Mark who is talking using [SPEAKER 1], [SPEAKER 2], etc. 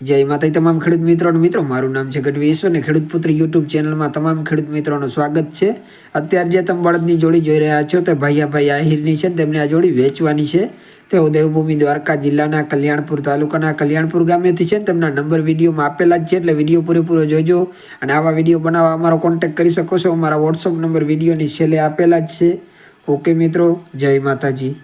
[SPEAKER 1] જય માતા તમામ ખેડૂત મિત્રો મિત્રો, મારું નામ છે ગઢવી ઈશ્વર ને ખેડૂત પુત્ર યુટ્યુબ ચેનલમાં તમામ ખેડૂત મિત્રોનું સ્વાગત છે. અત્યારે જે તમે બળદની જોડી જોઈ રહ્યા છો તે ભાઈયાભાઈ આહિરની છે, તેમને આ જોડી વેચવાની છે. તેઓ દેવભૂમિ દ્વારકા જિલ્લાના કલ્યાણપુર તાલુકાના કલ્યાણપુર ગામેથી છે તેમના નંબર વિડીયોમાં આપેલા જ છે, એટલે વીડિયો પૂરેપૂરો જોજો અને આવા વીડિયો બનાવવા અમારો કોન્ટેક્ટ કરી શકો છો. અમારા વોટ્સઅપ નંબર વિડીયોની છેલ્લે આપેલા જ છે. ઓકે મિત્રો, જય માતાજી.